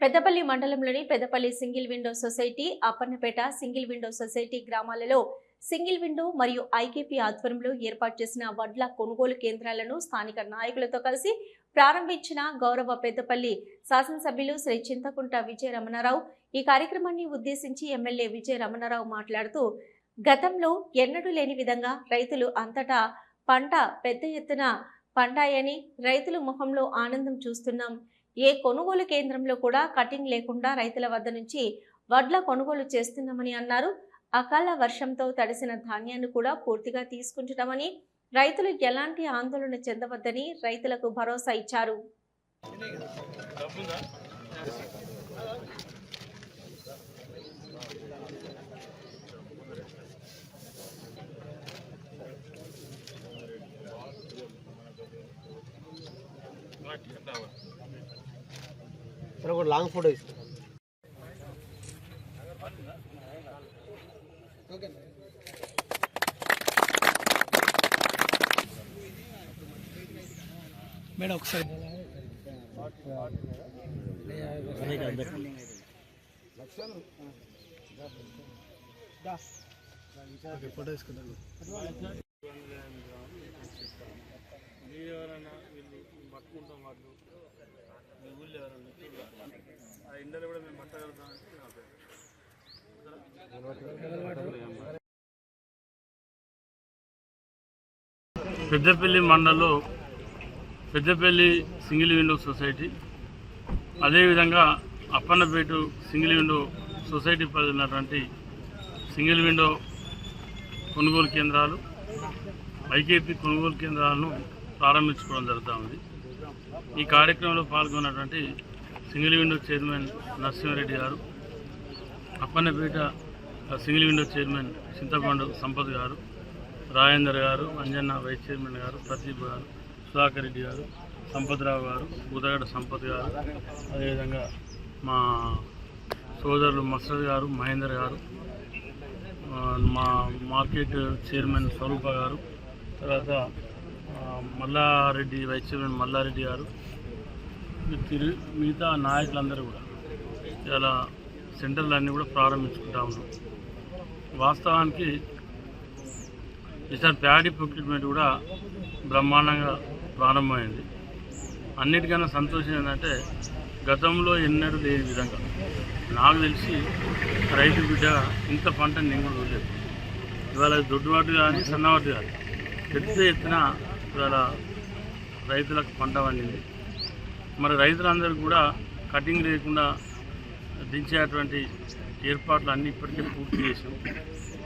పెద్దపల్లి మండలంలోని Peddapalli single window society Appannapeta single window society గ్రామాలలో single window మరియు IKP ఆధ్వర్యంలో ఏర్పాటు చేసిన వడ్ల కొనుగోలు కేంద్రాలను స్థానిక నాయకులతో కలిసి ప్రారంభించిన గౌరవ పెద్దపల్లి శాసనసభ్యులు శ్రీ చింతకుంట విజయ రమణారావు ఈ కార్యక్రమాన్ని ఉద్దేశించి ఎమ్మెల్యే విజయ రమణారావు మాట్లాడుతూ గతంలో ఎన్నడూ లేని విధంగా రైతులు అంతటా పంట పెద్ద ఎత్తున పండాయని రైతుల ముఖంలో ఆనందం చూస్తున్నాం. ఏ కొనుగోలు కేంద్రంలో కూడా కటింగ్ లేకుండా రైతుల వద్ద నుంచి వడ్ల కొనుగోలు చేస్తున్నామని అన్నారు. అకాల వర్షంతో తడిసిన ధాన్యాన్ని కూడా పూర్తిగా తీసుకుంటున్నామని రైతులు ఎలాంటి ఆందోళన చెందవద్దని రైతులకు భరోసా ఇచ్చారు. సరే ఒక లాంగ్ ఫోటో ఇస్తా మేడం ఒకసారి. ఫోటో తీసుకుంటాను పట్టుకుంటాం వాళ్ళు. మీ ఊళ్ళో ఎవరైనా ఆ ఇండలు కూడా మేము పట్టగలుగుతామంటే నా పేరు. పెద్దపల్లి మండలంలో పెద్దపల్లి సింగిల్ విండో సొసైటీ అదేవిధంగా అప్పన్నపేట సింగిల్ విండో సొసైటీ పరిధినటువంటి సింగిల్ విండో కొనుగోలు కేంద్రాలు ఐకేపీ కొనుగోలు కేంద్రాలను ప్రారంభించుకోవడం జరుగుతూ ఉంది ఈ కార్యక్రమంలో పాల్గొన్నటువంటి సింగిల్ విండో చైర్మన్ నరసింహారెడ్డి గారు Appannapeta single window chairman Chintakonda Sampath గారు రాజేందర్ గారు అంజన్న వైస్ చైర్మన్ గారు ప్రదీప్ గారు సుధాకర్ రెడ్డి గారు సంపత్రావు గారు బుధగడ సంపత్ గారు అదేవిధంగా మా సోదరులు మసరద్ గారు మహేందర్ గారు మా మార్కెట్ చైర్మన్ స్వరూప గారు తర్వాత మల్లారెడ్డి వైస్ చైర్మన్ మల్లారెడ్డి గారు తిరు- మిగతా నాయకులందరూ కూడా ఇలా సెంటర్లు అన్నీ కూడా ప్రారంభించుకుంటా ఉన్నాం వాస్తవానికి ఈసారి ప్యాడీ ప్రొక్యూర్మెంట్ కూడా బ్రహ్మాండంగా ప్రారంభమైంది. అన్నిటికన్నా సంతోషం ఏంటంటే గతంలో ఎన్నడూ లేని విధంగా నాకు తెలిసి రైతు బిడ్డ ఇంత పంటని నేను కూడా చూడలేదు ఇవాళ దొడ్డువాటు కానీ సన్నవాటు కానీ పెద్ద ఎత్తున ఇవాళ రైతులకు పంట పండింది. మరి రైతులందరూ కూడా కటింగ్ లేకుండా దించేటువంటి ఏర్పాట్లు అన్నీ ఇప్పటికే పూర్తి చేసాం